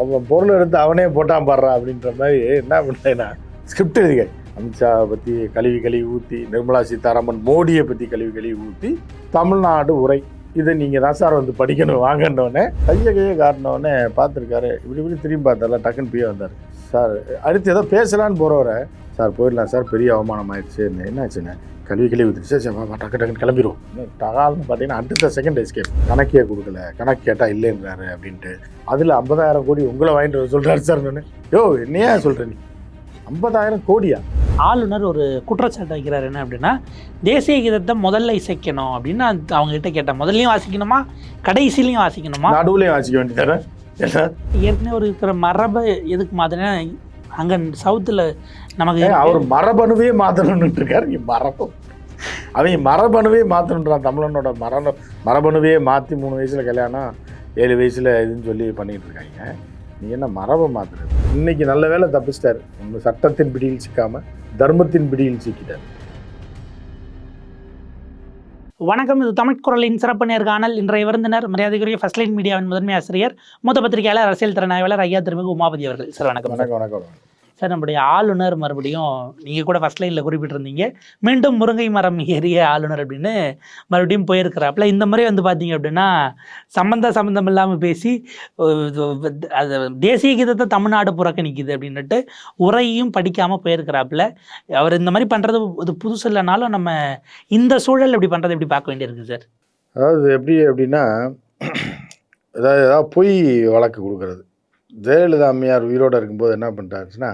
அவன் பொருள் எடுத்து அவனே போட்டான் பாடுறான் அப்படின்ற மாதிரி என்ன பண்ணேன்னா ஸ்கிரிப்ட் எழுதிக்க. அமித்ஷாவை பற்றி கழுவி கழுவி ஊற்றி நிர்மலா சீதாராமன் மோடியை பற்றி கழுவி கழுவி ஊற்றி தமிழ்நாடு உரை. இதை நீங்கள் தான் சார் வந்து படிக்கணும். வாங்கினோடனே கையை கையை காட்டினோடனே பார்த்துருக்காரு. இப்படி இப்படி திரும்பி பார்த்தால டக்குன்னு பியே வந்தார். சார் அடுத்து ஏதோ பேசலான்னு போகிறவரை சார் போயிடலாம் சார் பெரிய அவமானம் ஆயிடுச்சு என்னாச்சுன்னு? கல்வி கல்வி ஊற்றிட்டு சரி சரி, டக்கு டக்குன்னு கிளம்பிடுவோம் டகால்னு பார்த்தீங்கன்னா அடுத்த செகண்ட் எஸ்கேப் கணக்கே கொடுக்கல. கணக்கு கேட்டால் இல்லைன்றாரு அப்படின்ட்டு. அதில் ஐம்பதாயிரம் கோடி உங்களை வாங்கிட்டு வர சொல்கிறாரு சார் நான். யோ என்னையா சொல்கிற நீ? ஐம்பதாயிரம் கோடியா? ஆளுநர் ஒரு குற்றச்சாட்டு வைக்கிறார் என்ன அப்படின்னா தேசிய கீதத்தை முதல்ல இசைக்கணும் அப்படின்னு அவங்க கிட்ட. கேட்டேன் முதல்லையும் வாசிக்கணுமா? கடைசிலையும் வாசிக்கணுமா? நடுவுலையும் வாசிக்க வேண்டியதானே? ஏற்கனவே ஒரு இருக்கிற மரபை எதுக்கு மாதிரினா அங்கே சவுத்தில் நமக்கு அவர் மரபணுவே மாற்றணும்னு இருக்காரு. நீ மரபு. அவங்க மரபணுவே மாற்றணுன்றான் தமிழனோட மரபு மரபணுவே மாற்றி மூணு வயசில் கல்யாணம் ஏழு வயசில் இதுன்னு சொல்லி பண்ணிட்டு இருக்காங்க. நீ என்ன மரபை மாற்றுறது இன்னைக்கு நல்ல வேளை தப்பிச்சிட்டாரு. ஒன்று சட்டத்தின் பிடியில் சிக்காம தர்மத்தின் பிடியில் சிக்கிட்டார். வணக்கம். இது தமிழ் குரலின் சிறப்பு நேர்காணல் இன்றைய விருந்தினர் மரியாதைக்குரிய ஃபர்ஸ்ட் லைன் மீடியாவின் முதன்மை ஆசிரியர் மூத்த பத்திரிகையாளர் அரசியல் திறனாய்வாளர் ஐயா திருமிகு உமாபதி அவர்கள். சார். வணக்கம். வணக்கம் வணக்கம். சார் நம்முடைய ஆளுநர் மறுபடியும் நீங்கள் கூட ஃபர்ஸ்ட் லைனில் குறிப்பிட்டிருந்தீங்க. மீண்டும் முருங்கை மரம் ஏறிய ஆளுநர் அப்படின்னு மறுபடியும் போயிருக்கிறாப்புல. இந்த முறை வந்து பார்த்தீங்க அப்படின்னா சம்மந்த சம்மந்தம் இல்லாமல் பேசி அது தேசிய கீதத்தை தமிழ்நாடு புறக்கணிக்குது அப்படின்னுட்டு உரையும் படிக்காமல் போயிருக்கிறாப்புல. அவர் இந்த மாதிரி பண்ணுறது இது புதுசு இல்லைனாலும் நம்ம இந்த சூழல் இப்படி பண்ணுறது எப்படி பார்க்க வேண்டியிருக்கு சார். அதாவது எப்படி அப்படின்னா அதாவது ஏதாவது பொய் வழக்கு கொடுக்குறது. ஜெயலலிதா அம்மையார் உயிரோடு இருக்கும்போது என்ன பண்ணிட்டாருச்சுன்னா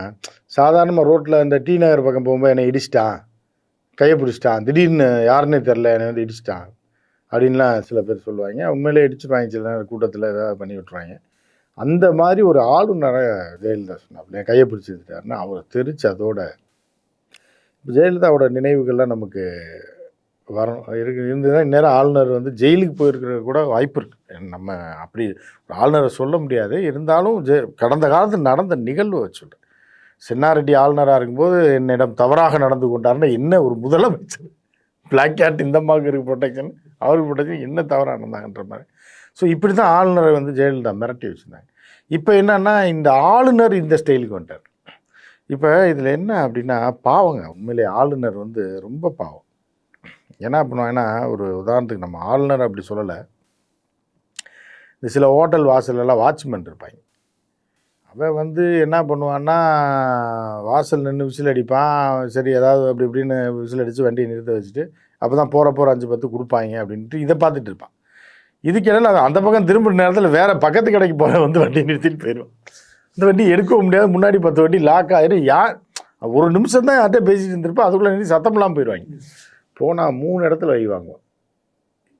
சாதாரணமாக ரோட்டில் இந்த டி நகர் பக்கம் போகும்போது என்னை இடிச்சிட்டான். கையை பிடிச்சிட்டான். திடீர்னு யாருன்னே தெரில என்னை வந்து இடிச்சிட்டான் அப்படின்லாம் சில பேர் சொல்லுவாங்க. உண்மையிலே இடிச்சுப்பாங்க சில நேரம் கூட்டத்தில் ஏதாவது பண்ணி விட்ருவாங்க அந்த மாதிரி ஒரு ஆளுநரை ஜெயலலிதா சொன்னாப்புல என் கையை பிடிச்சி அவரை தெரிச்சு அதோட ஜெயலலிதாவோட நினைவுகள்லாம் நமக்கு வரும். இருக்கு இருந்ததுன்னா இந்நேரம் ஆளுநர் வந்து ஜெயிலுக்கு போயிருக்கிற கூட வாய்ப்பு இருக்குது நம்ம அப்படி ஒரு ஆளுநரை சொல்ல முடியாது. இருந்தாலும் ஜெ கடந்த காலத்தில் நடந்த நிகழ்வு வச்சுட்டேன் சென்னாரெட்டி ஆளுநராக இருக்கும்போது என்னிடம் தவறாக நடந்து கொண்டாருன்னா என்ன ஒரு முதலமைச்சர்? பிளாக் கேட் இந்த அம்மாவுக்கு இருக்கு ப்ரொடெக்ஷன் அவருக்கு ப்ரொடெக்ஷன் என்ன தவறாக நடந்தாங்கன்ற மாதிரி. ஸோ இப்படி தான் ஆளுநரை வந்து ஜெயலலிதா மிரட்டி வச்சுருந்தாங்க. இப்போ என்னன்னா இந்த ஆளுநர் இந்த ஸ்டைலுக்கு வந்துட்டார். இப்போ இதில் என்ன அப்படின்னா பாவங்க. உண்மையிலே ஆளுநர் வந்து ரொம்ப பாவம். என்ன பண்ணுவாங்கன்னா ஒரு உதாரணத்துக்கு நம்ம ஆளுநர் அப்படி சொல்லலை. இந்த சில ஹோட்டல் வாசலெல்லாம் வாட்ச்மேன் இருப்பாங்க. அவன் வந்து என்ன பண்ணுவான்னா வாசல் நின்று விசில் அடிப்பான். சரி ஏதாவது அப்படி இப்படின்னு விசில் அடித்து வண்டியை நிறுத்த வச்சுட்டு அப்போ தான் போகிற போகிற அஞ்சு பத்து கொடுப்பாங்க அப்படின்ட்டு இதை பார்த்துட்டு இருப்பான். இதுக்கிடையில் அது அந்த பக்கம் திரும்புற நேரத்தில் வேறு பக்கத்து கடைக்கு போகிற வந்து வண்டியை நிறுத்திட்டு போயிடுவான் இந்த வண்டி எடுக்கவும் முடியாது. முன்னாடி பத்து வண்டி லாக் ஆயிரும் யார் ஒரு நிமிஷம் தான் யார்கிட்ட பேசிட்டு இருந்திருப்பா. அதுக்குள்ளே நிறுத்தி சத்தம்லாம் போயிடுவாங்க போனால் மூணு இடத்துல வை வாங்குவோம்.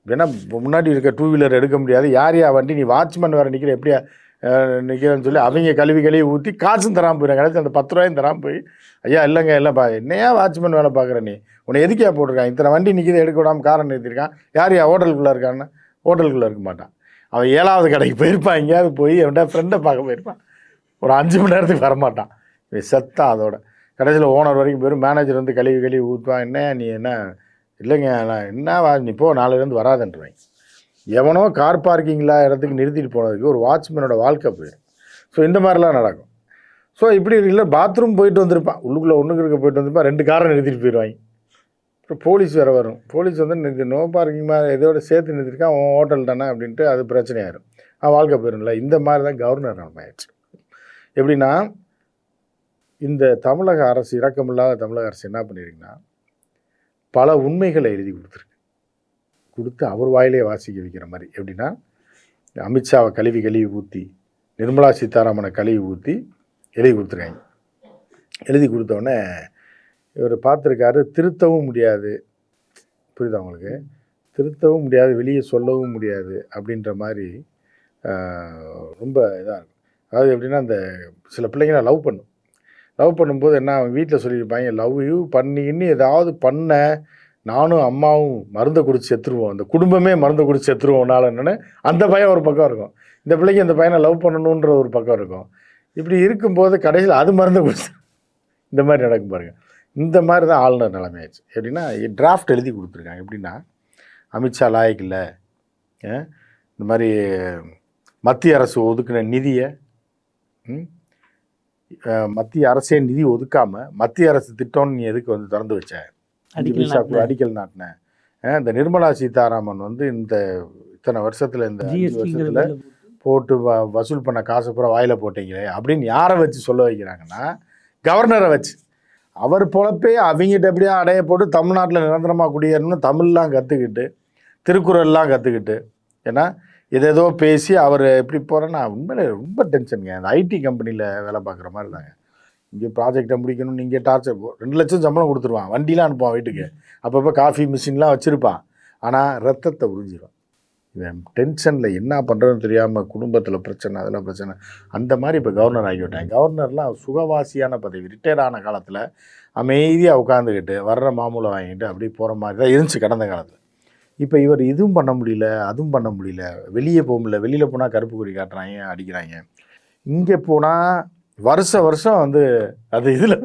ஏன்னா முன்னாடி இருக்க டூ வீலர் எடுக்க முடியாது. யார் யா வண்டி நீ வாட்ச்மேன் வேறு நிற்கிற எப்படியா நிற்கிறேன்னு சொல்லி அவங்க கழுவி கழுவி ஊற்றி காசும் தராமல் போயிடும் கடைசி அந்த பத்து ரூபாயும் தராமல் போய் ஐயா இல்லைங்க இல்லைப்பா என்னையா வாட்ச்மேன் வேலை பார்க்குற நீ? உன்னை எதுக்கியா போட்டிருக்கான்? இத்தனை வண்டி நிற்கிது எடுக்க விடாமல் காரை நிறுத்திருக்கான் யார் யா ஹோட்டலுக்குள்ளே இருக்கான்னு? ஹோட்டலுக்குள்ளே இருக்க மாட்டான். அவன் ஏழாவது கடைக்கு போயிருப்பான் எங்கேயாவது போய் அவன்டா ஃப்ரெண்டை பார்க்க போயிருப்பான். ஒரு அஞ்சு மணி நேரத்துக்கு வரமாட்டான். இவன் செத்தான் அதோட. கடைசியில் ஓனர் வரைக்கும் போயிடும் மேனேஜர் வந்து கழுவி கழுவி ஊற்றுவான் என்ன நீ என்ன இல்லைங்க நான் என்ன நீ போ நாளையிலேருந்து வராதுன்றவாங்க எவனோ கார் பார்க்கிங்கில் இடத்துக்கு நிறுத்திட்டு போனதுக்கு ஒரு வாட்ச்மேனோட வாழ்க்கை போயிடும் ஸோ இந்த மாதிரிலாம் நடக்கும். ஸோ இப்படி இல்லை பாத்ரூம் போயிட்டு வந்திருப்பான். உள்ளுக்குள்ளே ஒன்றுக்கு இருக்க போயிட்டு வந்திருப்பான் ரெண்டு காரை நிறுத்திட்டு போயிடுவாங்க அப்புறம் போலீஸ் வேறு வரும். போலீஸ் வந்து நிறுத்தி நோ பார்க்கிங் மாதிரி இதோட சேர்த்து நிறுத்திருக்கான் அவன் ஹோட்டல் தானே அப்படின்ட்டு அது பிரச்சனையாயிரும். அவன் வாழ்க்கை போயிடும்ல இந்த மாதிரி தான் கவர்னர் ஆயிடுச்சு. எப்படின்னா இந்த தமிழக அரசு இறக்கமில்லாத தமிழக அரசு என்ன பண்ணியிருக்குன்னா பல உண்மைகளை எழுதி கொடுத்துருக்கு. கொடுத்து அவர் வாயிலே வாசிக்க வைக்கிற மாதிரி. எப்படின்னா அமித்ஷாவை கழுவி கழுவி ஊற்றி நிர்மலா சீதாராமனை கழுவி ஊற்றி எழுதி கொடுத்துருக்காங்க. எழுதி கொடுத்தோடனே இவர் பார்த்துருக்காரு திருத்தவும் முடியாது. புரியுதா அவங்களுக்கு திருத்தவும் முடியாது வெளியே சொல்லவும் முடியாது அப்படின்ற மாதிரி ரொம்ப இதாக இருக்கும். அதாவது எப்படின்னா அந்த சில பிள்ளைங்க லவ் பண்ணும். லவ் பண்ணும்போது என்ன அவன் வீட்டில் சொல்லியிருப்பாங்க லவ் யூ பண்ணின்னு ஏதாவது பண்ண நானும் அம்மாவும் மருந்தை குடிச்சு செத்துருவோம். அந்த குடும்பமே மருந்தை குடிச்சு செத்துருவோம்னால என்னென்னு. அந்த பையன் ஒரு பக்கம் இருக்கும். இந்த பிள்ளைக்கு அந்த பையனை லவ் பண்ணணுன்ற ஒரு பக்கம் இருக்கும். இப்படி இருக்கும்போது கடைசியில் அது மருந்தை குடிச்சு இந்த மாதிரி நடக்கும் பாருங்கள் இந்த மாதிரி தான் ஆளுநர் நிலைமையாச்சு எப்படின்னா டிராஃப்ட் எழுதி கொடுத்துருக்காங்க. எப்படின்னா அமித்ஷா லாயக் இல்லை. இந்த மாதிரி மத்திய அரசு ஒதுக்கின நிதியை ம்? மத்திய அரசே நிதி ஒதுக்காம மத்திய அரசு திட்டம்னு நீ எதுக்கு வந்து திறந்து வச்ச? அடிக்கல். அடிக்கல் நாட்டின. இந்த நிர்மலா சீதாராமன் வந்து இந்த இத்தனை வருஷத்துல இந்த வருஷத்துல போட்டு. வ வசூல் பண்ண காசை பூரா வாயில போட்டீங்களே? அப்படின்னு யாரை வச்சு சொல்ல வைக்கிறாங்கன்னா கவர்னரை வச்சு. அவர் பொழப்பே அவங்ககிட்ட எப்படியா அடைய போட்டு தமிழ்நாட்டில் நிரந்தரமாக குடியேறணும்னு தமிழ்லாம் கற்றுக்கிட்டு திருக்குறள்லாம் கற்றுக்கிட்டு ஏன்னா ஏதேதோ பேசி அவர் எப்படி போகிறேன்னா உண்மையிலே ரொம்ப டென்ஷனுங்க. அந்த ஐடி கம்பெனியில் வேலை பார்க்குற மாதிரி தாங்க. இங்கே ப்ராஜெக்டை முடிக்கணும் நீங்கள் டார்ச்சர் ரெண்டு லட்சம் சம்பளம் கொடுத்துருவான். வண்டிலாம் அனுப்புவான் வீட்டுக்கு. அப்பப்போ காஃபி மிஷின்லாம் வச்சுருப்பான். ஆனால் ரத்தத்தை உறிஞ்சிடும் இவன் டென்ஷனில் என்ன பண்ணுறதுன்னு தெரியாமல் குடும்பத்தில் பிரச்சனை அதில் பிரச்சனை. அந்த மாதிரி இப்போ கவர்னர் ஆகிவிட்டேன் கவர்னர்லாம் சுகவாசியான பதவி ரிட்டையர் ஆன காலத்தில் அமைதியாக உட்காந்துக்கிட்டு வர்ற மாமூலை வாங்கிட்டு அப்படியே போகிற மாதிரி தான் இருந்துச்சு கடந்த காலத்தில். இப்போ இவர் இதுவும் பண்ண முடியல அதுவும் பண்ண முடியல. வெளியே போக முடியல. வெளியில் போனால் கருப்பு கொடி காட்டுறாங்க அடிக்கிறாங்க. இங்கே போனால் வருஷ வருஷம் வந்து அது இதில்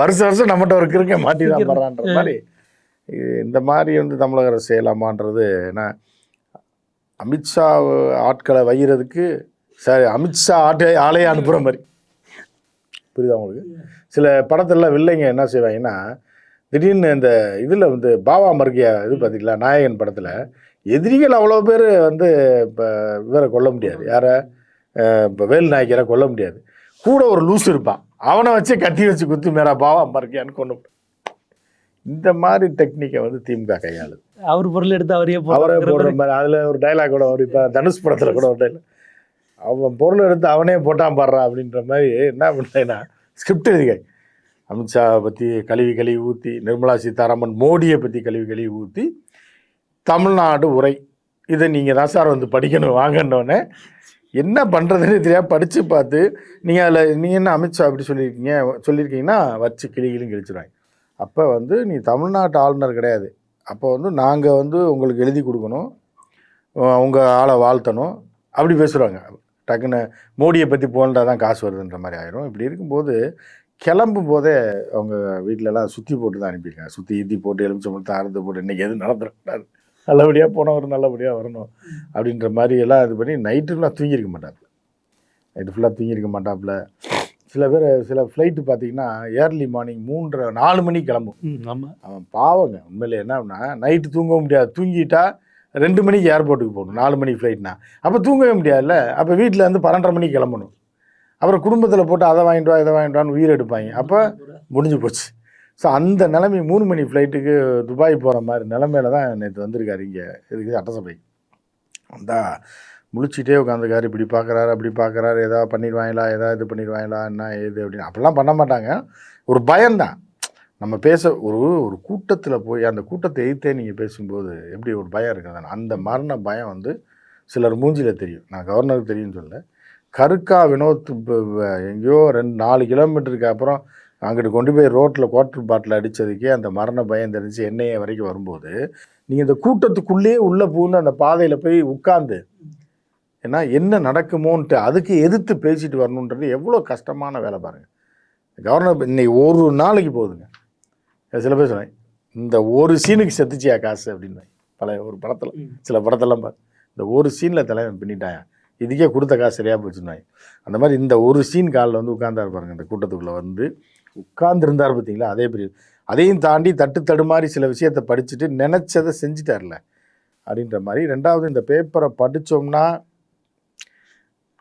வருஷ வருஷம் நம்மகிட்ட ஒரு கிருக்க மாட்டி தான் படுறான்ற மாதிரி. இந்த மாதிரி வந்து தமிழக அரசு செய்யலாமான்றது ஏன்னா அமித்ஷா ஆட்களை வைகிறதுக்கு சரி அமித்ஷா ஆட்டை ஆளையே அனுப்புகிற மாதிரி. புரியுதா உங்களுக்கு? சில படத்துல வில்லைங்க என்ன செய்வாங்கன்னா திடீர்னு இந்த இதில் வந்து பாவா மர்கியா இது பார்த்தீங்களா நாயகன் படத்தில் எதிரிகள் அவ்வளோ பேர் வந்து இப்போ இவரை கொல்ல முடியாது. யாரை? இப்போ வேல் நாயக்கரை கொல்ல முடியாது. கூட ஒரு லூஸ் இருப்பான். அவனை வச்சு கத்தி வச்சு குத்து மேரா பாவா மர்கியான்னு கொண்டு. இந்த மாதிரி டெக்னிக்கை வந்து திமுக கையாளுது. அவர் பொருள் எடுத்து அவரே அவரே போடுற மாதிரி அதில் ஒரு டைலாக் கூட வரும். இப்போ தனுஷ் படத்தில் கூட ஒரு டைலாக் அவன் பொருள் எடுத்து அவனே போட்டான் பாடுறான் அப்படின்ற மாதிரி என்ன பண்ணேன்னா ஸ்கிரிப்ட் எழுதிக்காய் அமித்ஷா பற்றி கழுவி கழுவி ஊற்றி நிர்மலா சீதாராமன் மோடியை பற்றி கழுவி கழுவி ஊற்றி தமிழ்நாடு உரை. இதை நீங்கள் தான் சார் வந்து படிக்கணும் வாங்கன்னொன்னே என்ன பண்ணுறதுன்னு தெரியாது படித்து பார்த்து நீங்கள் அதில் நீங்கள் என்ன அமித்ஷா அப்படி சொல்லியிருக்கீங்க சொல்லியிருக்கீங்கன்னா வச்சு கிளி கிளின்னு கிழிச்சிடுவாங்க அப்போ வந்து நீ தமிழ்நாட்டு ஆளுநர் கிடையாது. அப்போ வந்து நாங்கள் வந்து உங்களுக்கு எழுதி கொடுக்கணும் உங்கள் ஆளை வாழ்த்தணும் அப்படி பேசுகிறாங்க டக்குன்னு மோடியை பற்றி போன்றால் தான் காசு வருதுன்ற மாதிரி ஆயிரும். இப்படி இருக்கும்போது கிளம்பும் போதே அவங்க வீட்டிலலாம் சுற்றி போட்டு தான் அனுப்பியிருக்காங்க. சுற்றி ஈத்தி போட்டு எலுமிச்சம்பழத்தை அறுத்து போட்டு இன்றைக்கி எதுவும் நடந்துடக்கூடாது நல்லபடியாக போனவர் நல்லபடியாக வரணும். அப்படின்ற மாதிரி எல்லாம் இது பண்ணி நைட்டுலாம் தூங்கியிருக்க மாட்டாப்புல. நைட்டு ஃபுல்லாக தூங்கியிருக்க மாட்டாப்புல. சில பேர் சில ஃப்ளைட்டு பார்த்தீங்கன்னா ஏர்லி மார்னிங் மூன்றரை நாலு மணிக்கு கிளம்பும். ம், ஆமா. அவன் பாவங்க. உண்மையிலே என்ன அப்படின்னா நைட்டு தூங்கவும் முடியாது. தூங்கிட்டா ரெண்டு மணிக்கு ஏர்போர்ட்டுக்கு போகணும். நாலு மணிக்கு ஃப்ளைட்னா அப்போ தூங்கவே முடியாதுல்ல. அப்போ வீட்டில் இருந்து பன்னெண்டரை மணிக்கு கிளம்பணும். அப்புறம் குடும்பத்தில் போட்டு அதை வாங்கிட்டு வா இதை வாங்கிட்டு வான்னு உயிர் எடுப்பாங்க. அப்போ முடிஞ்சு போச்சு. ஸோ அந்த நிலைமை மூணு மணி ஃப்ளைட்டுக்கு துபாய் போகிற மாதிரி நிலமையில தான் நேற்று வந்திருக்காரு இங்கே. இருக்குது சட்டசபை. அந்த முழிச்சிட்டே உட்காந்துருக்காரு இப்படி பார்க்குறாரு அப்படி பார்க்குறாரு ஏதாவது பண்ணிடுவாங்களா ஏதாவது இது பண்ணிடுவாங்களா என்ன ஏது அப்படின்னு. அப்படிலாம் பண்ண மாட்டாங்க. ஒரு பயம்தான் நம்ம பேச ஒரு ஒரு கூட்டத்தில் போய் அந்த கூட்டத்தை எதிர்த்தே நீங்கள் பேசும்போது எப்படி ஒரு பயம் இருக்குது அந்த மரண பயம் வந்து சிலர் மூஞ்சியில் தெரியும். நான் கவர்னருக்கு தெரியும்னு சொல்ல கருக்கா வினோத் எங்கேயோ ரெண்டு நாலு கிலோமீட்டருக்கு அப்புறம் அங்கிட்டு கொண்டு போய் ரோட்டில் குவார்டர் பாட்டில் அடித்ததுக்கே அந்த மரண பயம் தெரிஞ்சு எண்ணெயை வரைக்கும் வரும்போது நீங்கள் இந்த கூட்டத்துக்குள்ளேயே உள்ளே பூந்து அந்த பாதையில் போய் உட்காந்து ஏன்னா என்ன நடக்குமோன்ட்டு அதுக்கு எதிர்த்து பேசிட்டு வரணுன்றது எவ்வளோ கஷ்டமான வேலை பாருங்கள் கவர்னர் இன்னைக்கு ஒரு நாளைக்கு போகுதுங்க சில பேர் சொன்னேன் இந்த ஒரு சீனுக்கு செத்துச்சியா காசு அப்படின்னு. பழைய ஒரு படத்தில். சில படத்தெல்லாம் பாரு இந்த ஒரு சீனில் தலைவன் பின்னிட்டாயா? இதுக்கே கொடுத்த காசு சரியாக போச்சுன்னாய் அந்த மாதிரி இந்த ஒரு சீன் காலில் வந்து உட்காந்தாரு பாருங்க இந்த கூட்டத்துக்குள்ளே வந்து உட்கார்ந்துருந்தார் பார்த்தீங்களா? அதே பெரிய அதையும் தாண்டி தட்டு தடுமாறி சில விஷயத்தை படிச்சுட்டு நினச்சதை செஞ்சிட்டார்ல அப்படின்ற மாதிரி. ரெண்டாவது இந்த பேப்பரை படித்தோம்னா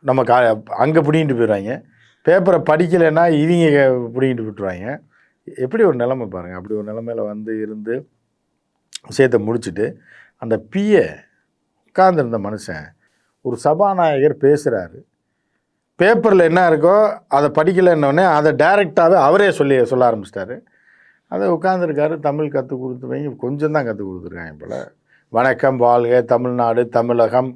நம்ம கா அங்கே பிடிங்கிட்டு போயிடுவாங்க. பேப்பரை படிக்கலைன்னா இவங்க பிடிங்கிட்டு போட்டுருவாங்க எப்படி ஒரு நிலைமை பாருங்கள் அப்படி ஒரு நிலைமையில வந்து இருந்து விஷயத்தை முடிச்சுட்டு அந்த பிஏ உட்கார்ந்துருந்த மனுஷன் ஒரு சபாநாயகர் பேசுகிறாரு பேப்பரில் என்ன இருக்கோ அதை படிக்கலைன்னொடனே அதை டைரெக்டாகவே அவரே சொல்லி சொல்ல ஆரம்பிச்சிட்டாரு. அதை உட்காந்துருக்காரு தமிழ் கற்றுக் கொடுத்துவங்க கொஞ்சம் தான் கற்றுக் கொடுத்துருக்காங்க போல். வணக்கம் வாழ்க தமிழ்நாடு தமிழகம்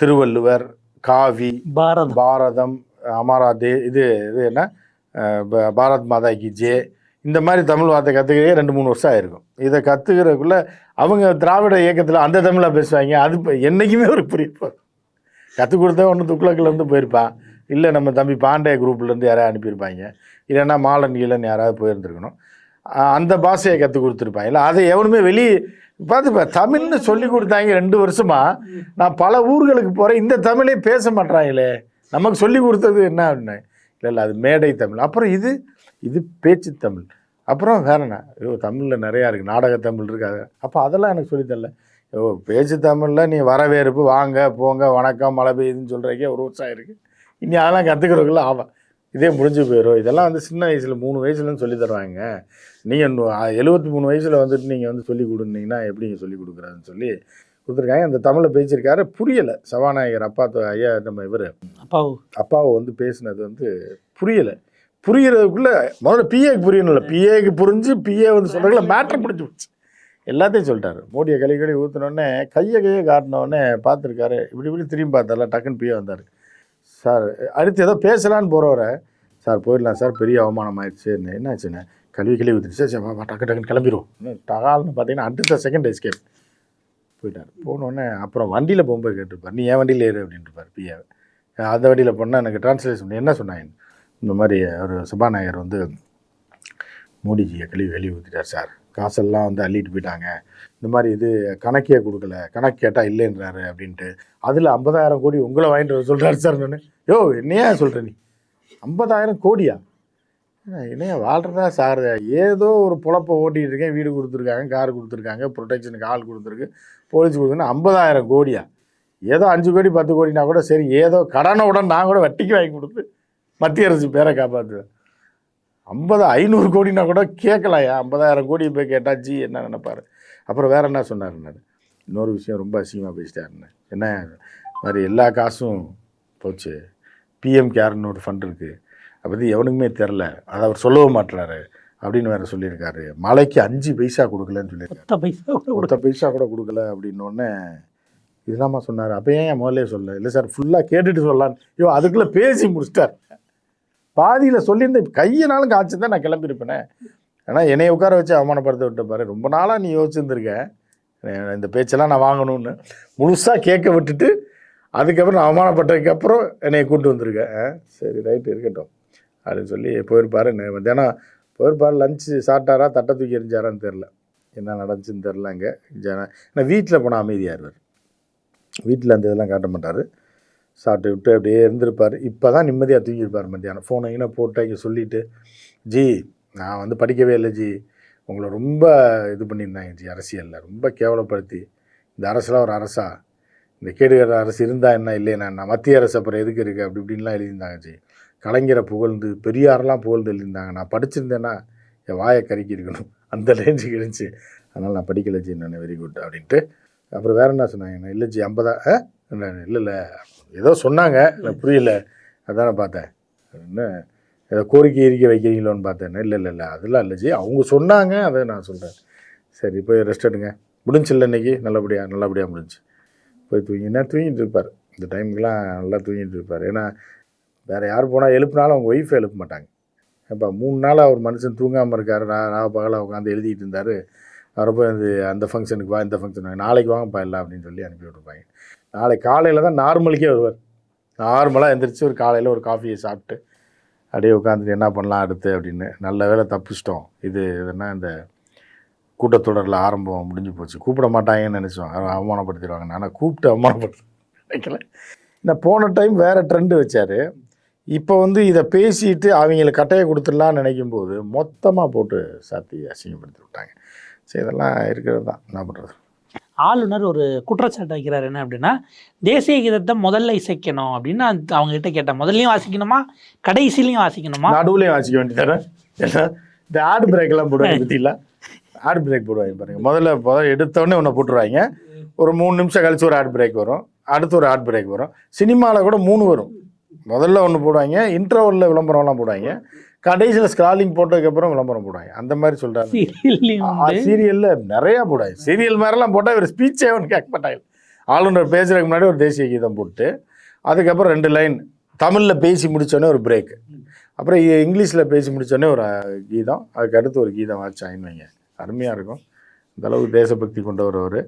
திருவள்ளுவர் காவி பாரதம். பாரதம் அமரா தே இது இது என்ன? பாரத் மாதா கி ஜே. இந்த மாதிரி தமிழ் வார்த்தை கற்றுக்கிறே ரெண்டு மூணு வருஷம் ஆயிருக்கும். இதை கற்றுக்கிறதுக்குள்ள அவங்க திராவிட இயக்கத்தில் அந்த தமிழாக பேசுவாங்க அது இப்போ என்றைக்குமே ஒரு புரியும் கற்றுக் கொடுத்தா ஒன்று துக்ளக்கிலேருந்து போயிருப்பான் இல்லை நம்ம தம்பி பாண்டே குரூப்லேருந்து யாராவது அனுப்பியிருப்பாங்க. இல்லைன்னா மாலன் கீழன் யாராவது போயிருந்துருக்கணும். அந்த பாஷையை கற்றுக் கொடுத்துருப்பாங்க இல்லை அதை எவனுமே வெளியே பார்த்துப்பா தமிழ்னு சொல்லி கொடுத்தாங்க ரெண்டு வருஷமாக நான் பல ஊர்களுக்கு போகிறேன் இந்த தமிழே பேச மாட்றாங்களே. நமக்கு சொல்லி கொடுத்தது என்ன அப்படின்னு. இல்லை இல்லை அது மேடை தமிழ். அப்புறம் இது இது பேச்சு தமிழ். அப்புறம் வேறண்ணா ஐயோ தமிழில் நிறையா இருக்குது நாடக தமிழ் இருக்காது. அப்போ அதெல்லாம் எனக்கு சொல்லித் ஐயோ பேச்சு தமிழில் நீ வரவேற்பு வாங்க போங்க வணக்கம் மழை பெய்யுதுன்னு சொல்கிறக்கே ஒரு உற்சாகம் இருக்குது இனி அதெல்லாம் கற்றுக்கிறவங்கள ஆவா இதே முடிஞ்சு போயிடும் இதெல்லாம் வந்து சின்ன வயசில் மூணு வயசுலன்னு சொல்லி தருவாங்க. நீங்கள் எழுபத்தி மூணு வயசில் வந்துட்டு நீங்கள் வந்து சொல்லி கொடுன்னீங்கன்னா எப்படிங்க சொல்லி கொடுக்குறாருன்னு சொல்லி கொடுத்துருக்காங்க. அந்த தமிழை பேசியிருக்காரு புரியலை. சபாநாயகர் அப்பா தொ- ஐயா நம்ம இவர். அப்பா அப்பாவை வந்து பேசினது வந்து புரியலை. புரியறதுக்குள்ள முதல்ல பிஏக்கு புரியணும்ல. பிஏக்கு புரிஞ்சு பிஏ வந்து சொல்கிறதுல மேட்ரு புரிஞ்சு போச்சு. எல்லாத்தையும் சொல்லிட்டாரு. மோடியை கழி கழி ஊற்றினோடனே கையை கையை காட்டினோடனே பார்த்துருக்காரு. இப்படி இப்படி திரும்பி பார்த்தால டக்குன்னு பிஏ வந்தார். சார் அடுத்து ஏதோ பேசலான்னு போகிறவரை சார் போயிடலாம் சார் பெரிய அவமானம் ஆயிடுச்சு. என்ன என்னாச்சுண்ணே கல்வி கழுவி ஊற்றிடுச்சு சரி சரி, வா, டக்கு டக்குன்னு கிளம்பிடுவோம் இன்னும் டகால்னு பார்த்தீங்கன்னா அடுத்த செகண்ட் எஸ்கேப் போயிட்டார். போனோடனே அப்புறம் வண்டியில் போகும்போது கேட்டிருப்பார் நீ என் வண்டியில் ஏறு? அப்படின்ட்டுருப்பார் பிஏவை அந்த வண்டியில் போனால் எனக்கு டிரான்ஸ்லேஷன் பண்ணி என்ன சொன்னாங்க இந்த மாதிரி ஒரு சபாநாயகர் வந்து மோடிஜியை கழுவி வெளியே ஊற்றிட்டார் சார். காசெல்லாம் வந்து அள்ளிட்டு போயிட்டாங்க. இந்த மாதிரி இது கணக்கே கொடுக்கல. கணக்கு கேட்டால் இல்லைன்றாரு அப்படின்ட்டு. அதில் ஐம்பதாயிரம் கோடி உங்களை வாங்கிட்டு வர சொல்கிறாரு சார் நான். யோ என்னையா சொல்கிற நீ? ஐம்பதாயிரம் கோடியா? என்னையா வாழ்கிறதா சார்? ஏதோ ஒரு பொழப்பை ஓட்டிகிட்டு இருக்கேன். வீடு கொடுத்துருக்காங்க கார் கொடுத்துருக்காங்க ப்ரொடெக்ஷனுக்கு ஆள் கொடுத்துருக்கு போலீஸ் கொடுத்துருன்னு ஐம்பதாயிரம் கோடியா? ஏதோ அஞ்சு கோடி பத்து கோடினா கூட சரி ஏதோ கடனை உடன் நான் கூட வட்டிக்கு வாங்கி கொடுத்து மத்திய அரசு பேரை காப்பாற்றுவேன் ஐம்பது ஐநூறு கோடினா கூட கேட்கலாம்யா ஐம்பதாயிரம் கோடி போய் கேட்டால் ஜி என்ன நினைப்பாரு? அப்புறம் வேற என்ன சொன்னாருன்னாரு இன்னொரு விஷயம் ரொம்ப அசிங்கமாக பேசிட்டாருன்னு என்ன? மாதிரி எல்லா காசும் போச்சு. பிஎம் கேர்னு ஒரு ஃபண்ட் இருக்குது அதை பற்றி எவனுக்குமே தெரில. அதை அவர் சொல்லவும் மாட்டுறாரு அப்படின்னு வேற சொல்லியிருக்காரு. மலைக்கு அஞ்சு பைசா கொடுக்கலன்னு சொல்லியிருக்காரு. பைசா கூட கொடுக்க ஒருத்த பைசா கூட கொடுக்கல அப்படின்னோடனே இதுதாம்மா சொன்னார். அப்போ ஏன் என் முதல்ல சொல்ல இல்லை சார் ஃபுல்லாக கேட்டுட்டு சொல்லலான்னு. ஐயோ அதுக்குள்ளே பேசி முடிச்சிட்டார். பாதியில் சொல்லியிருந்தேன் கையினாலும் காய்ச்சி தான் நான் கிளம்பியிருப்பேனே. ஆனால் என்னைய உட்கார வச்சு அவமானப்படுத்த விட்ட பாரு. ரொம்ப நாளாக நீ யோசிச்சுருந்துருக்க. இந்த பேச்செல்லாம் நான் வாங்கணும்னு. முழுசாக கேட்க விட்டுட்டு அதுக்கப்புறம் நான் அவமானப்பட்டதுக்கப்புறம் என்னையை கூப்பிட்டு வந்திருக்கேன் சரி ரைட்டு இருக்கட்டும். அப்படின்னு சொல்லி போயிருப்பாரு. நே- மத்தியானம் போயிருப்பாரு. லஞ்சு சாப்பிட்டாரா? தட்டை தூக்கி எரிஞ்சாரான்னு தெரில என்ன நடந்துச்சுன்னு தெரில அங்கே. ஜன ஏன்னா வீட்டில் போனால் அமைதியாக இருவார் வீட்டில் அந்த இதெல்லாம் காட்ட மாட்டார். சாப்பிட்டு விட்டு அப்படியே இருந்திருப்பார். இப்போ தான் நிம்மதியாக தூங்கியிருப்பார் மத்தியானம். ஃபோனை கீனை போட்டு இங்கே சொல்லிவிட்டு ஜி நான் வந்து படிக்கவே இல்லை ஜி. உங்களை ரொம்ப இது பண்ணியிருந்தாங்க ஜி அரசியலில். ரொம்ப கேவலப்படுத்தி. இந்த அரசெலாம் ஒரு அரசா? இந்த கேடுகிற அரசு இருந்தால் என்ன? இல்லையா? நான் மத்திய அரசு அப்புறம் எதுக்கு இருக்குது அப்படி இப்படின்லாம் எழுதியிருந்தாங்க ஜி. கலைஞரை புகழ்ந்து பெரியாரெலாம் புகழ்ந்து எழுதியிருந்தாங்க. நான் படிச்சிருந்தேன்னா என் வாயை கருக்கி இருக்கணும். அந்த ரேஞ்சுக்கு இருந்துச்சு. அதனால் நான் படிக்கலை ஜி. நான் வெரி குட் அப்படின்ட்டு. அப்புறம் வேற என்ன சொன்னாங்க இல்லை ஜி ஐம்பதா ஆ? இல்லை இல்லை ஏதோ சொன்னாங்க. எனக்கு புரியல. அதான் பார்த்தேன். என்ன? ஏதோ கோரிக்கை இருக்க வைக்கிறீங்களோன்னு பார்த்தேன். இல்லை இல்லை இல்லை. அதெல்லாம் இல்லை ஜி. அவங்க சொன்னாங்க அதை நான் சொல்கிறேன் சரி போய் ரெஸ்ட் எடுங்க. முடிஞ்சில்ல இன்னைக்கு? நல்லபடியாக நல்லபடியாக முடிஞ்சு. போய் தூங்கினா தூங்கிட்டு இருப்பார். இந்த டைமுக்கெலாம் நல்லா தூங்கிட்டு இருப்பார். ஏன்னா வேறு யார் போனால் எழுப்புனாலும் அவங்க ஒய்ஃபை எழுப்ப மாட்டாங்க. இப்போ மூணு நாளாக ஒரு மனுஷன் தூங்காமல் இருக்காரு. நான் நான் பகலாக உட்காந்து எழுதிட்டு இருந்தார். வரப்போ இந்த அந்த ஃபங்க்ஷனுக்கு வா இந்த ஃபங்க்ஷனுக்கு நாளைக்கு வாங்கப்பா எல்லாம் அப்படின்னு சொல்லி அனுப்பி விட்ருப்பாங்க நாளைக்கு காலையில் தான் நார்மலுக்கே வருவார். நார்மலாக எந்திரிச்சு ஒரு காலையில் ஒரு காஃபியை சாப்பிட்டு அப்படியே உட்காந்துட்டு என்ன பண்ணலாம் அடுத்து அப்படின்னு. நல்ல வேளை தப்பிச்சிட்டோம். இது எதுனா இந்த கூட்டத்தொடரில் ஆரம்பம் முடிஞ்சு போச்சு. கூப்பிட மாட்டாங்கன்னு நினச்சோம் அவமானப்படுத்திடுவாங்க. ஆனால் கூப்பிட்டு அவமானப்படுத்த நினைக்கல. நான் போன டைம் வேறு ட்ரெண்டு வச்சார். இப்போ வந்து இதை பேசிட்டு அவங்கள கட்டையை கொடுத்துடலான்னு நினைக்கும் போது மொத்தமாக போட்டு சாத்தி அசிங்கப்படுத்தி விட்டாங்க சரி இதெல்லாம் இருக்கிறது தான். என்ன பண்ணுறது ஆளுநர் ஒரு குற்றச்சாட்டு வைக்கிறார் என்ன அப்படின்னா தேசிய கீதத்தை முதல்ல இசைக்கணும் அப்படின்னு அவங்க கிட்ட கேட்டேன். முதல்லையும் வாசிக்கணுமா? கடைசிலையும் வாசிக்கணுமா? நடுவுலையும் வாசிக்க வேண்டியதானே? இந்த ஆடு பிரேக்கெல்லாம் போடுவாங்க பற்றியில் ஆடு பிரேக் போடுவாங்க பாருங்க. முதல்ல முதல்ல எடுத்தோடனே ஒன்று போட்டுருவாங்க. ஒரு மூணு நிமிஷம் கழிச்சு ஒரு ஆட் பிரேக் வரும். அடுத்து ஒரு ஆட் பிரேக் வரும். சினிமாவில் கூட மூணு வரும். முதல்ல ஒன்று போடுவாங்க இன்டர்வலில் விளம்பரம்லாம் போடுவாங்க கடைசியில் ஸ்க்ராலிங் போட்டதுக்கப்புறம் விளம்பரம் போடுவாங்க. அந்த மாதிரி சொல்கிறாங்க சீரியல்ல நிறைய போடாது சீரியல் மாதிரிலாம் போட்டால் இவர் ஸ்பீச்சே ஒன்று கேட்க மாட்டாங்க ஆளுநர் பேசுறதுக்கு முன்னாடி ஒரு தேசிய கீதம் போட்டு அதுக்கப்புறம் ரெண்டு லைன் தமிழில் பேசி முடிச்சோடனே ஒரு பிரேக் அப்புறம் இங்கிலீஷில் பேசி முடிச்சோடனே ஒரு கீதம். அதுக்கு அடுத்து ஒரு கீதம் வாட்சாயின்னு வைங்க. அருமையாக இருக்கும். இந்த அளவுக்கு தேசபக்தி கொண்டவர் அவர்.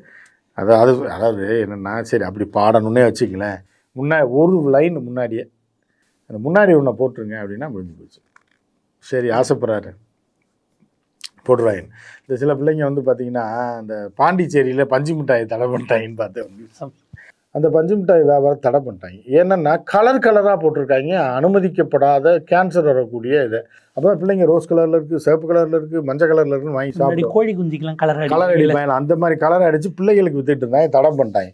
அதாவது அதாவது என்னென்னா சரி அப்படி பாடணுன்னே வச்சுக்கங்களேன். முன்னா ஒரு லைன் முன்னாடியே அந்த முன்னாடி ஒன்றை போட்டுருங்க அப்படின்னா முடிஞ்சு போச்சு. சரி ஆசைப்படுறாரு. போட்டுருவாங்க இந்த சில பிள்ளைங்க வந்து பார்த்தீங்கன்னா இந்த பாண்டிச்சேரியில் பஞ்சு மிட்டாய் தடை பண்ணிட்டாங்கன்னு பார்த்து அந்த பஞ்சு மிட்டாய் வியாபாரம் தடை பண்ணிட்டாங்க. ஏன்னா கலர் கலராக போட்டிருக்காங்க. அனுமதிக்கப்படாத கேன்சர் வரக்கூடிய இதை. அப்போ பிள்ளைங்க ரோஸ் கலரில் இருக்குது சிவப்பு கலரில் இருக்குது மஞ்சள் கலரில் இருக்குன்னு வாங்கி சாப்பிடுவோம் கோழி குஞ்சிக்கெல்லாம் கலர் கலர் அடிப்பாங்க அந்த மாதிரி கலர் அடித்து பிள்ளைகளுக்கு வித்துட்டு இருந்தாங்க தடை பண்ணிட்டாங்க.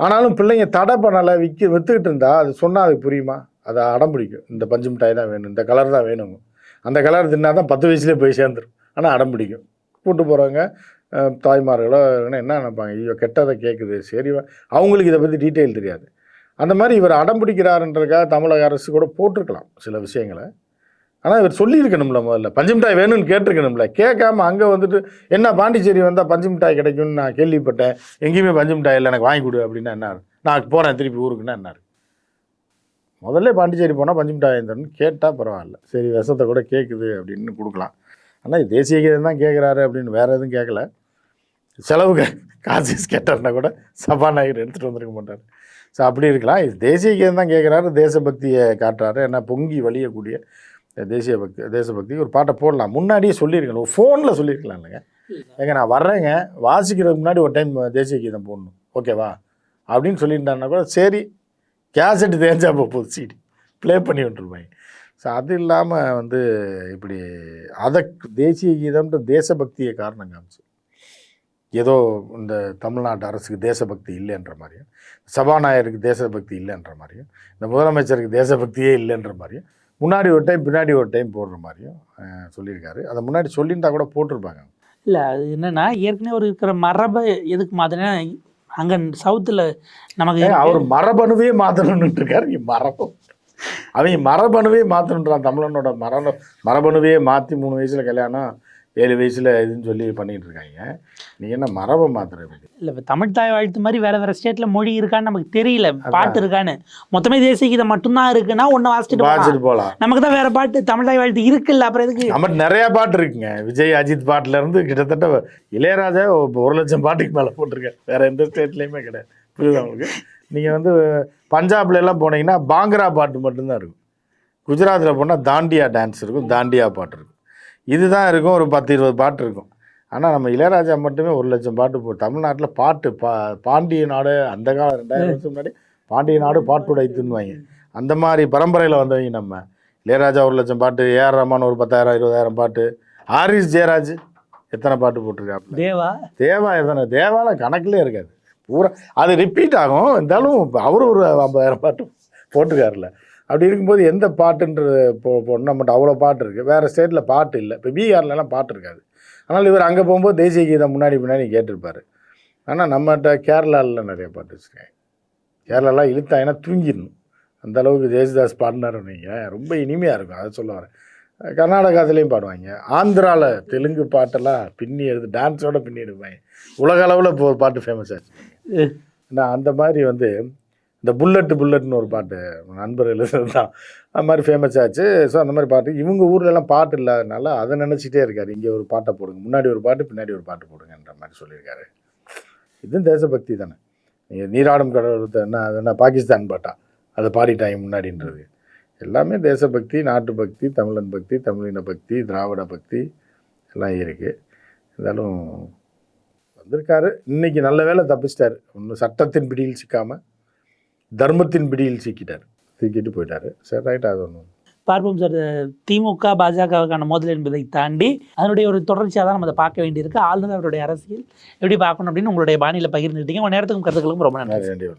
ஆனாலும் பிள்ளைங்க தடை பண்ணலை விற்க வித்துக்கிட்டு இருந்தா அது சொன்னால் அதுக்கு புரியுமா? அதை அடம் பிடிக்கும். இந்த பஞ்சு மிட்டாய் தான் வேணும் இந்த கலர் தான் வேணுங்க அந்த கலர் தின்னா தான் பத்து வயசுலேயே போய் சேர்ந்துரும். ஆனால் அடம் பிடிக்கும். கூட்டு போகிறவங்க தாய்மார்களோ என்ன நினைப்பாங்க? ஐயோ கெட்டதை கேட்குது சரி அவங்களுக்கு இதை பற்றி டீட்டெயில் தெரியாது. அந்த மாதிரி இவர் அடம் பிடிக்கிறாருன்றதுக்காக தமிழக அரசு கூட போட்டிருக்கலாம் சில விஷயங்களை. ஆனால் இவர் சொல்லியிருக்கணும்ல முதல்ல. பஞ்சு மிட்டாய் வேணும்னு கேட்டிருக்கணும்ல. கேட்காம அங்கே வந்துட்டு என்ன பாண்டிச்சேரி வந்தால் பஞ்சு மிட்டாய் கிடைக்கும்னு நான் கேள்விப்பட்டேன். எங்கேயுமே பஞ்சு மிட்டாய் இல்லை எனக்கு வாங்கி கொடு அப்படின்னா என்ன நான் போகிறேன் திருப்பி ஊருக்குன்னா என்ன முதல்ல பாண்டிச்சேரி போனால் பஞ்சு மிட்டாய் கேட்டால் பரவாயில்ல. சரி விஷத்தை கூட கேட்குது அப்படின்னு கொடுக்கலாம். ஆனால் தேசிய கீதம் தான் கேட்குறாரு அப்படின்னு வேறு எதுவும் கேட்கல செலவுக்கு காசு கேட்டார்னா கூட சபாநாயகர் எடுத்துகிட்டு வந்திருக்க மாட்டார். ஸோ அப்படி இருக்கலாம். இது தேசிய கீதம் தான் கேட்குறாரு தேசபக்தியை காட்டுறாரு. ஏன்னா பொங்கி வழியக்கூடிய தேசிய பக்தி தேசபக்தி. ஒரு பாட்டை போடலாம். முன்னாடியே சொல்லியிருக்கலாம் ஃபோனில் சொல்லியிருக்கலாம் இல்லைங்க. ஏங்க நான் வர்றேங்க. வாசிக்கிறதுக்கு முன்னாடி ஒரு டைம் தேசிய கீதம் போடணும். ஓகேவா? அப்படின்னு சொல்லியிருந்தாருன்னா கூட சரி கேசட் தேஞ்சா போகுது சீடி. ப்ளே பண்ணி விட்டுருப்பாங்க ஸோ அது இல்லாமல் வந்து இப்படி அதை தேசிய கீதம்ன்ற தேசபக்தியை காரணம் காமிச்சு. ஏதோ இந்த தமிழ்நாட்டு அரசுக்கு தேசபக்தி இல்லைன்ற மாதிரியும் சபாநாயகருக்கு தேசபக்தி இல்லைன்ற மாதிரியும் இந்த முதலமைச்சருக்கு தேசபக்தியே இல்லைன்ற மாதிரியும் முன்னாடி ஒரு டைம் பின்னாடி ஒரு டைம் போடுற மாதிரியும் சொல்லியிருக்காரு. அதை முன்னாடி சொல்லியிருந்தா கூட போட்டிருப்பாங்க. இல்லை அது என்னென்னா ஏற்கனவே ஒரு இருக்கிற மரபை எதுக்கு மாத்தினா அங்கே சவுத்தில் நமக்கு அவர் மரபணுவே மாற்றணும்னு இருக்காரு நீ மரபம் அவங்க மரபணுவே மாற்றணுன்றான் தமிழனோட மரப மரபணுவே மாற்றி மூணு வயசில் கல்யாணம். ஏழு வயசில் இதுன்னு சொல்லி பண்ணிட்டு இருக்காங்க நீ என்ன மரபை மாத்துறது இல்லை இப்போ தமிழ் தாய் வாழ்த்து மாதிரி வேற வேற ஸ்டேட்ல மொழி இருக்கான்னு நமக்கு தெரியல. பாட்டு இருக்கான்னு. மொத்தமே தேசிய கீதம் மட்டும்தான் இருக்குன்னா ஒன்று வாசிச்சுட்டு. வாசிட்டு போகலாம் நமக்கு தான் வேற பாட்டு தமிழ் தாய் வாழ்த்து இருக்குல்ல அப்புறம் எதுக்கு? நம்ம நிறைய பாட்டு இருக்குங்க. விஜய் அஜித் பாட்டுல இருந்து கிட்டத்தட்ட இளையராஜா ஒரு ஒரு லட்சம் பாட்டுக்கு மேலே போட்டிருக்கேன் வேற எந்த ஸ்டேட்லேயுமே கிடையாது. புரியுதா உங்களுக்கு? நீங்கள் வந்து பஞ்சாப்ல எல்லாம் போனீங்கன்னா பாங்கரா பாட்டு மட்டும்தான் இருக்கும். குஜராத்தில் போனால் தாண்டியா டான்ஸ் இருக்கும். தாண்டியா பாட்டு இருக்கும். இதுதான் இருக்கும் ஒரு பத்து இருபது பாட்டு இருக்கும். ஆனால் நம்ம இளையராஜா மட்டுமே ஒரு லட்சம் பாட்டு போ தமிழ்நாட்டில் பாட்டு பா பாண்டிய நாடு அந்த காலம் ரெண்டாயிரம் வருஷம் முன்னாடி பாண்டிய நாடு பாட்டுடைத்துன்னுவாங்க. அந்த மாதிரி பரம்பரையில் வந்தவங்க நம்ம. இளையராஜா ஒரு லட்சம் பாட்டு ஏஆர் ரஹ்மான் ஒரு பத்தாயிரம் இருபதாயிரம் பாட்டு ஹாரிஸ் ஜெயராஜ் எத்தனை பாட்டு போட்டிருக்காப்புல? தேவா? தேவா எத்தனை தேவால கணக்குலேயே இருக்காது. பூரா அது ரிப்பீட் ஆகும். இருந்தாலும் அவரும் ஒரு ஐம்பதாயிரம் பாட்டு போட்டிருக்காருல்ல அப்படி இருக்கும்போது எந்த பாட்டுன்றது போ போடணும் நம்மகிட்ட அவ்வளோ பாட்டு இருக்குது வேறு ஸ்டேட்டில் பாட்டு இல்லை. இப்போ பீகார்லலாம் பாட்டு இருக்காது. ஆனால் இவர் அங்கே போகும்போது தேசிய கீதம் முன்னாடி முன்னாடி கேட்டிருப்பார். ஆனால் நம்மகிட்ட கேரளாவில் நிறைய பாட்டு வச்சுருக்காங்க. கேரளாலாம் இழுத்தாங்கன்னா தூங்கிடணும். அந்த அளவுக்கு ஜெயசுதாஸ் பாடினார் நீங்கள் ரொம்ப இனிமையாக இருக்கும். அதை சொல்ல வரேன். கர்நாடகாத்துலேயும் பாடுவாங்க. ஆந்திராவில் தெலுங்கு பாட்டெல்லாம் பின்னி எடுத்து டான்ஸோட பின்னி எடுப்பாங்க. உலக அளவில் இப்போ ஒரு பாட்டு ஃபேமஸ் ஆச்சு நான் அந்த மாதிரி வந்து இந்த புல்லட்டு புல்லட்னு ஒரு பாட்டு நண்பர் எழுதுறது தான் அது மாதிரி ஃபேமஸ் ஆச்சு. ஸோ அந்த மாதிரி பாட்டு. இவங்க ஊர்லலாம் பாட்டு இல்லாதனால அதை நினச்சிட்டே இருக்காரு. இங்கே ஒரு பாட்டை போடுங்க. முன்னாடி ஒரு பாட்டு பின்னாடி ஒரு பாட்டு போடுங்கன்ற மாதிரி சொல்லியிருக்காரு. இதுவும் தேசபக்தி தானே. நீராடும் கடவுள் என்ன அது என்ன பாகிஸ்தான் பாட்டா? அதை பாடிட்டாங்க முன்னாடின்றது. எல்லாமே தேசபக்தி நாட்டு பக்தி தமிழன் பக்தி தமிழின பக்தி திராவிட பக்தி எல்லாம் இருக்குது இருந்தாலும் வந்திருக்காரு. இன்றைக்கி நல்ல வேளை தப்பிச்சிட்டார். ஒன்றும் சட்டத்தின் பிடியில் சிக்காமல் தர்மத்தின் பிடியில் சிக்கிட்டார். தூக்கிட்டு போயிட்டாரு. சரி ரைட் அது ஒன்றும் பார்ப்போம் சார். திமுக பாஜகவுக்கான மோதல் என்பதை தாண்டி அதனுடைய ஒரு தொடர்ச்சியாக தான் நம்ம அதை பார்க்க வேண்டியிருக்கு. ஆளுநர் அவருடைய அரசியல் எப்படி பார்க்கணும் அப்படின்னு உங்களுடைய பாணியில் பகிர்ந்துட்டீங்க உங்கள் நேரத்துக்கும் கருத்துக்களுக்கும் ரொம்ப நன்றி